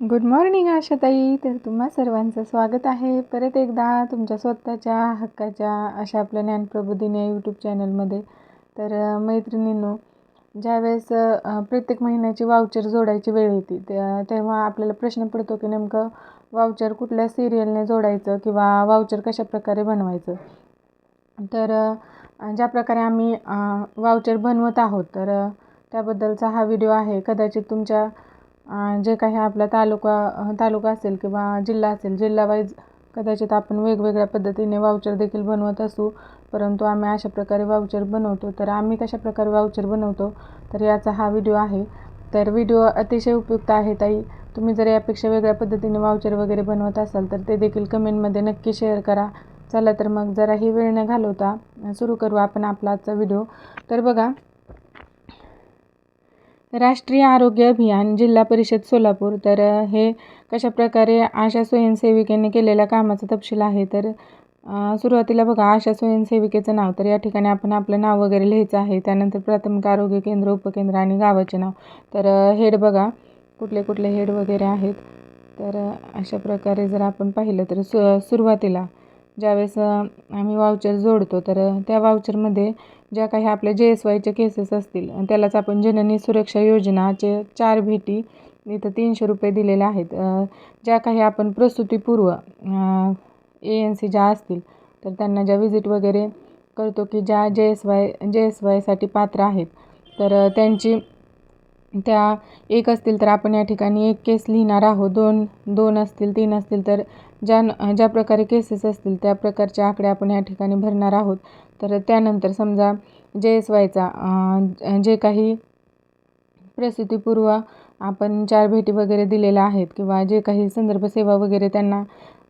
Good morning आशाताई. तर तुम्हा सर्वांचं स्वागत आहे. परत एकदा तुमच्या स्वतःच्या हक्काच्या अशा आपल्या ज्ञानप्रबोधिनी यूट्यूब चॅनलमध्ये तर मैत्रिणींनो ज्यावेळेस प्रत्येक महिन्याची वाउचर जोडायची वेळ येते त्या तेव्हा आपल्याला प्रश्न पडतो की नेमकं वाउचर कुठल्या सिरियलने जोडायचं किंवा वाउचर कशाप्रकारे बनवायचं. तर ज्या प्रकारे आम्ही वाउचर बनवत आहोत तर त्याबद्दलचा हा व्हिडिओ आहे. कदाचित तुमच्या जे काही आपला तालुका तालुका असेल किंवा जिल्हा असेल जिल्हावाईज कदाचित आपण वेगवेगळ्या पद्धतीने वाउचर देखील बनवत असू परंतु आम्ही अशा प्रकारे वाउचर बनवतो. तर आम्ही कशा प्रकारे वाउचर बनवतो? तर याचा हा व्हिडिओ आहे. तर व्हिडिओ अतिशय उपयुक्त आहे ताई. तुम्ही जर यापेक्षा वेगळ्या पद्धतीने वाउचर वगैरे बनवत असाल तर ते देखील कमेंटमध्ये नक्की शेअर करा. चला तर मग जराही वेळ न घालवता सुरू करू आपण आपला आजचा व्हिडिओ तर बघा राष्ट्रीय आरोग्य अभियान जिल्हा परिषद सोलापूर. तर हे कशाप्रकारे आशा स्वयंसेविकेने केलेल्या कामाचा तपशील आहे तर सुरुवातीला बघा आशा स्वयंसेविकेचं नाव तर या ठिकाणी आपण आपलं नाव वगैरे लिहायचं आहे. त्यानंतर प्राथमिक आरोग्य केंद्र उपकेंद्र आणि गावाचे नाव. तर हेड बघा कुठले कुठले हेड वगैरे आहेत. तर अशा प्रकारे जर आपण पाहिलं तर सु सुरुवातीला ज्यावेळेस आम्ही वाउचर जोडतो तर त्या वाउचरमध्ये ज्या काही आपल्या जे एस वायचे केसेस असतील त्यालाच आपण जननी सुरक्षा योजनाचे चार भेटी इथं तीनशे रुपये दिलेले आहेत. ज्या काही आपण प्रसूतीपूर्व ए एन सी ज्या असतील तर त्यांना ज्या विजिट वगैरे करतो की ज्या J S Y J S वायसाठी पात्र आहेत तर त्यांची त्या एक असतील तर आपण या ठिकाणी एक केस लिहिणार आहोत. दोन दोन असतील तीन असतील तर ज्या ज्या प्रकारे केसेस असतील त्या प्रकारचे आकडे आपण या ठिकाणी भरणार आहोत. तर त्यानंतर समजा जे एस वायचा जे काही प्रसूतीपूर्व आपण चार भेटी वगैरे दिलेल्या आहेत किंवा जे काही संदर्भ सेवा वगैरे त्यांना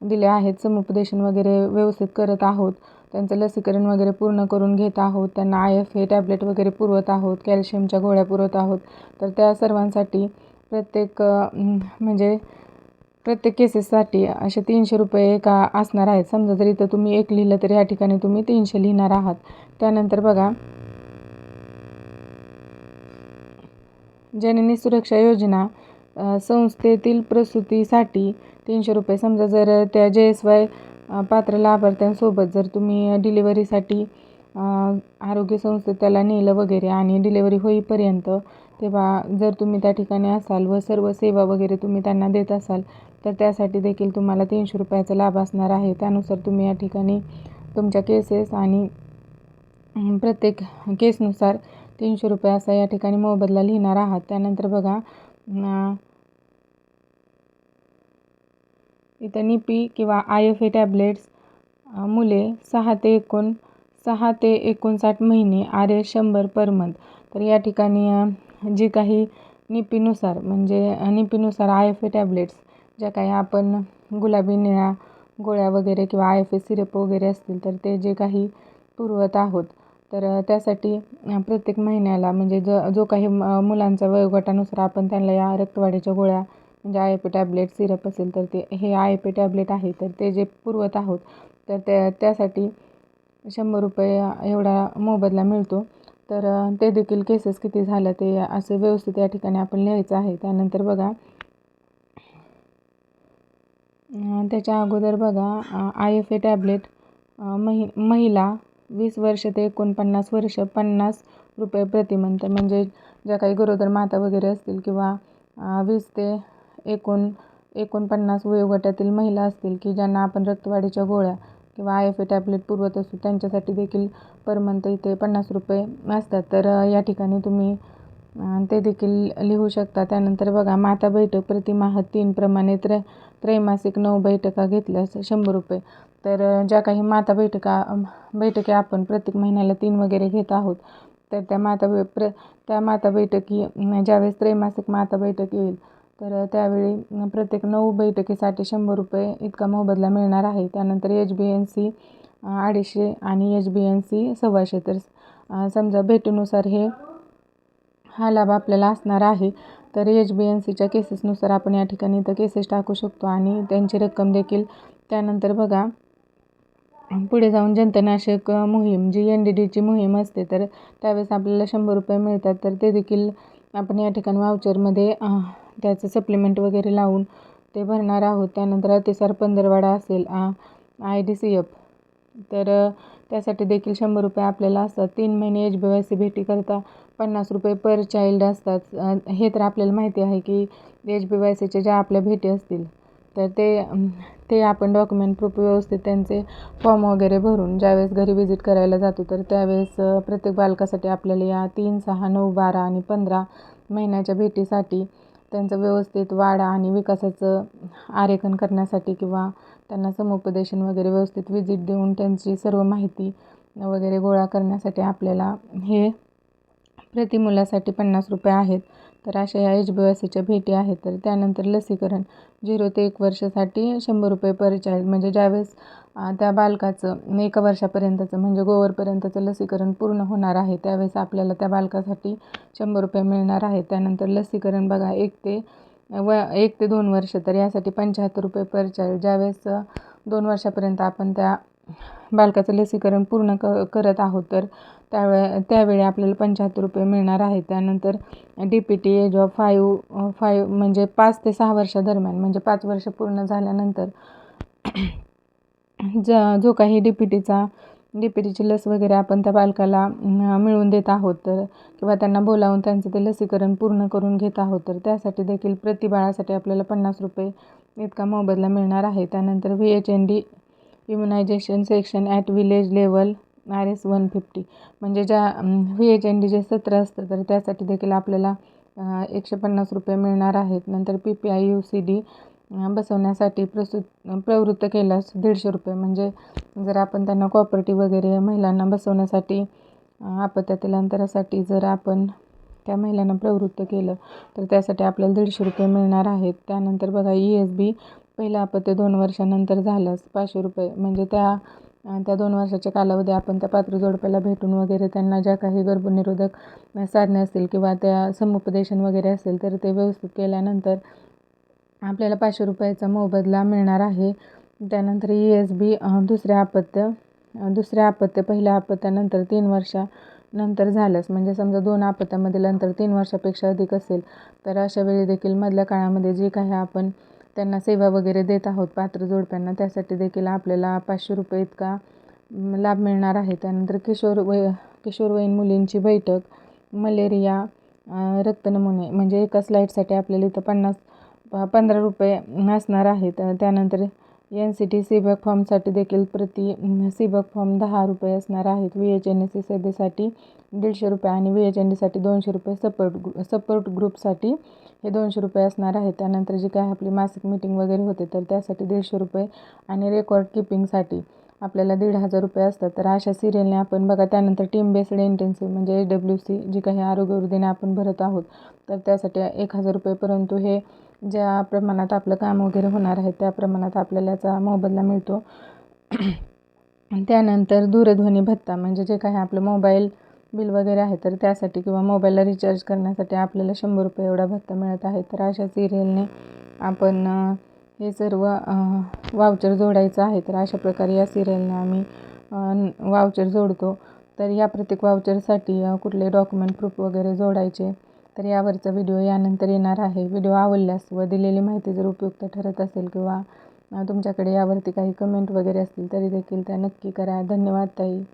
दिल्या आहेत समुपदेशन वगैरे व्यवस्थित करत आहोत त्यांचं लसीकरण वगैरे पूर्ण करून घेत आहोत. त्यांना आय एफ ए टॅबलेट वगैरे पुरवत आहोत. कॅल्शियमच्या गोळ्या पुरवत आहोत. तर त्या सर्वांसाठी प्रत्येक म्हणजे प्रत्येक केसेससाठी असे तीनशे रुपये एका असणार आहेत. समजा जर इथं तुम्ही एक लिहिलं तर या ठिकाणी तुम्ही तीनशे लिहिणार आहात. त्यानंतर बघा जननी सुरक्षा योजना संस्थेतील प्रसूतीसाठी तीनशे रुपये. समजा जर त्या जे एस वाय पात्र लाभार्थ्यांसोबत जर तुम्ही डिलिव्हरीसाठी आरोग्य संस्थेत त्याला नेलं वगैरे आणि डिलेवरी होईपर्यंत तेव्हा जर तुम्ही त्या ठिकाणी असाल व सर्व सेवा वगैरे तुम्ही त्यांना देत असाल तर त्यासाठी देखील तुम्हाला तीनशे रुपयाचा लाभ असणार आहे. त्यानुसार तुम्ही या ठिकाणी तुमच्या केसेस आणि प्रत्येक केसनुसार तीनशे रुपये असा या ठिकाणी मोबदला लिहिणार आहात. त्यानंतर बघा इथं निपी किंवा आय एफ ए टॅबलेट्स मुले सहा ते एकोण सहा ते एकोणसाठ महिने आर एस शंभर पर मंथ. तर या ठिकाणी जी काही निपीनुसार म्हणजे निपीनुसार आय एफ ए टॅबलेट्स ज्या काही आपण गुलाबी निळ्या गोळ्या वगैरे किंवा आय एफ ए सिरप वगैरे असतील तर ते जे काही पुरवत आहोत तर त्यासाठी प्रत्येक महिन्याला म्हणजे ज जो काही म- मुलांचा वयोगटानुसार आपण त्यांना या रक्तवाढीच्या गोळ्या म्हणजे आय पी टॅबलेट सिरप असेल तर ते हे आय पी टॅबलेट आहे तर ते जे पुरवत आहोत तर त्या त्यासाठी शंभर रुपये एवढा मोबदला मिळतो. तर ते देखील केसेस किती झालं ते असं व्यवस्थित या ठिकाणी आपण लिहायचं आहे. त्यानंतर बघा त्याच्या अगोदर बघा आय एफ ए टॅबलेट महि महिला वीस वर्ष ते एकोणपन्नास वर्ष पन्नास रुपये प्रतिमंथ म्हणजे ज्या काही गरोदर माता वगैरे असतील किंवा वीस ते एकोण एकोणपन्नास वयोगटातील महिला असतील की ज्यांना आपण रक्तवाढीच्या गोळ्या किंवा आय एफ ए टॅबलेट पुरवत असू त्यांच्यासाठी देखील पर मंथ इथे पन्नास रुपये असतात. तर या ठिकाणी तुम्ही ते देखील लिहू शकता. त्यानंतर बघा माता बैठक प्रतिमाह तीन प्रमाणे त्र त्रैमासिक नऊ बैठका घेतल्यास शंभर रुपये. तर ज्या काही माता बैठका बैठकी आपण प्रत्येक महिन्याला तीन वगैरे घेत आहोत तर त्या माता प्र त्या माता बैठकी ज्यावेळेस त्रैमासिक माता बैठक येईल तर त्यावेळी प्रत्येक नऊ बैठकीसाठी शंभर रुपये इतका मोबदला मिळणार आहे. त्यानंतर एच बी एन सी अडीचशे आणि एच बी एन सी सव्वाशे. तर समजा भेटीनुसार हे हा लाभ आपल्याला असणार आहे. तर एच बी एन सीच्या केसेसनुसार आपण या ठिकाणी इथं केसेस टाकू शकतो आणि त्यांची रक्कम देखील त्यानंतर बघा पुढे जाऊन जंतनाशक मोहीम जी एन डी डीची मोहीम असते तर त्यावेळेस आपल्याला शंभर रुपये मिळतात. तर ते देखील आपण या ठिकाणी वाउचरमध्ये त्याचं सप्लिमेंट वगैरे लावून ते भरणार आहोत. त्यानंतर अतिसार पंधरवाडा असेल आय डी सी एफ तर त्यासाठी देखील शंभर रुपये आपल्याला असतात. तीन महिने एच बी वाय सी भेटीकरता पन्नास रुपये पर चाइल्ड असतात. हे तर आपल्याला माहिती आहे की एच बी वाय सीच्या ज्या आपल्या भेटी असतील तर ते ते आपण डॉक्युमेंट प्रूफ व्यवस्थित त्यांचे फॉर्म वगैरे भरून ज्यावेळेस घरी व्हिजिट करायला जातो तर त्यावेळेस प्रत्येक बालकासाठी आपल्याला या तीन सहा नऊ बारा आणि पंधरा महिन्याच्या भेटीसाठी त्यांचं व्यवस्थित वाढ आणि विकासाचं आरेखन करण्यासाठी किंवा त्यांना समुपदेशन वगैरे व्यवस्थित विजिट देऊन त्यांची सर्व माहिती वगैरे गोळा करण्यासाठी आपल्याला हे प्रति मुलासाठी पन्नास रुपये आहेत. तर अशा या एच बी वाय सीच्या भेटी आहेत. तर त्यानंतर लसीकरण झिरो ते एक वर्षासाठी शंभर रुपये पर म्हणजे ज्यावेळेस त्या बालकाचं एका वर्षापर्यंतचं म्हणजे गोवरपर्यंतचं लसीकरण पूर्ण होणार आहे त्यावेळेस आपल्याला त्या बालकासाठी शंभर रुपये मिळणार आहे. त्यानंतर लसीकरण बघा एक ते व एक ते दोन वर्ष तर यासाठी पंच्याहत्तर रुपये पर ज्यावेळेस दोन वर्षापर्यंत आपण त्या बालकाचं लसीकरण पूर्ण क करत आहोत तर त्यावेळे त्यावेळी आपल्याला पंच्याहत्तर रुपये मिळणार आहेत त्यानंतर D P T age of five five म्हणजे पाच ते सहा वर्षादरम्यान म्हणजे पाच वर्ष पूर्ण झाल्यानंतर ज जो काही डी पी टीचा डी पी टीची लस वगैरे आपण त्या बालकाला मिळवून देत आहोत तर किंवा त्यांना बोलावून त्यांचं ते लसीकरण पूर्ण करून घेत आहोत तर त्यासाठी देखील प्रतिबाळासाठी आपल्याला पन्नास रुपये इतका मोबदला मिळणार आहे. त्यानंतर V H N D immunisation section at village level R S one fifty म्हणजे ज्या V H N D J सत्र असतं तर त्यासाठी देखील आपल्याला एकशे पन्नास रुपये मिळणार आहेत. नंतर P P I U C D बसवण्यासाठी प्रस्तुत प्रवृत्त केल्यास दीडशे रुपये. म्हणजे जर आपण त्यांना कॉपरेटिव्ह वगैरे महिलांना बसवण्यासाठी आपत्यातील अंतरासाठी जर आपण त्या महिलांना प्रवृत्त केलं तर त्यासाठी आपल्याला दीडशे रुपये मिळणार आहेत. त्यानंतर बघा ई एस बी पहिलं अपत्य दोन वर्षानंतर झाल्यास पाचशे रुपये. म्हणजे त्या त्या दोन वर्षाच्या कालावधी आपण त्या पात्र जोडप्याला भेटून वगैरे त्यांना ज्या काही गर्भनिरोधक साधने असतील किंवा त्या समुपदेशन वगैरे असेल तर ते व्यवस्थित केल्यानंतर आपल्याला पाचशे रुपयाचा मोबदला मिळणार आहे. त्यानंतर ई एस बी दुसऱ्या अपत्य दुसऱ्या अपत्य पहिल्या अपत्यानंतर तीन वर्षानंतर झाल्यास म्हणजे समजा दोन अपत्यामधील अंतर तीन वर्षापेक्षा अधिक असेल तर अशा वेळी देखील मधल्या काळामध्ये जे काही आपण त्यांना सेवा वगैरे देत आहोत पात्र जोडप्यांना त्यासाठी देखील आपल्याला पाचशे रुपये इतका लाभ मिळणार आहे. त्यानंतर किशोर वय किशोरवयीन मुलींची बैठक मलेरिया रक्त नमुने म्हणजे एका स्लाईडसाठी आपल्याला इथं पन्नास पंधरा रुपये असणार आहेत. त्यानंतर एन सी टी सीबॅक फॉर्मसाठी देखील प्रति सीबॅक फॉर्म दहा रुपये असणार आहेत. V H N S C सभेसाठी दीडशे रुपये आणि व्ही एच एन डीसाठी दोनशे रुपये सपोर्ट ग्रु सपोर्ट ग्रुपसाठी हे दोनशे रुपये असणार आहे. त्यानंतर जी काय आपली मासिक मीटिंग वगैरे होते तर त्यासाठी दीडशे रुपये आणि रेकॉर्ड किपिंगसाठी आपल्याला दीड हजार रुपये असतात. तर अशा सिरियलने आपण बघा त्यानंतर टीम बेस्ड इंटेन्सिव्ह म्हणजे एच डब्ल्यू सी जी काही आरोग्यवृद्धीने आपण भरत आहोत तर त्यासाठी एक हजार रुपये परंतु हे ज्या प्रमाणात आपलं काम वगैरे होणार आहे त्या प्रमाणात आपल्याला याचा मोबदला मिळतो. त्यानंतर दूरध्वनी भत्ता म्हणजे जे काही आपलं मोबाईल बिल वगैरे आहे तर त्यासाठी किंवा मोबाईलला रिचार्ज करण्यासाठी आपल्याला शंभर रुपये एवढा भत्ता मिळत आहे. तर अशा सिरियलने आपण हे सर्व वावचर जोडायचं आहे. तर अशा प्रकारे या सिरियलने आम्ही वावचर जोडतो. तर या प्रत्येक वावचरसाठी कुठले डॉक्युमेंट प्रूफ वगैरे जोडायचे. तर यावरचा व्हिडिओ यानंतर येणार आहे. व्हिडिओ आवडल्यास व दिलेली माहिती जर उपयुक्त ठरत असेल किंवा तुमच्याकडे यावरती काही कमेंट वगैरे असतील तरी देखील त्या नक्की करा. धन्यवाद ताई.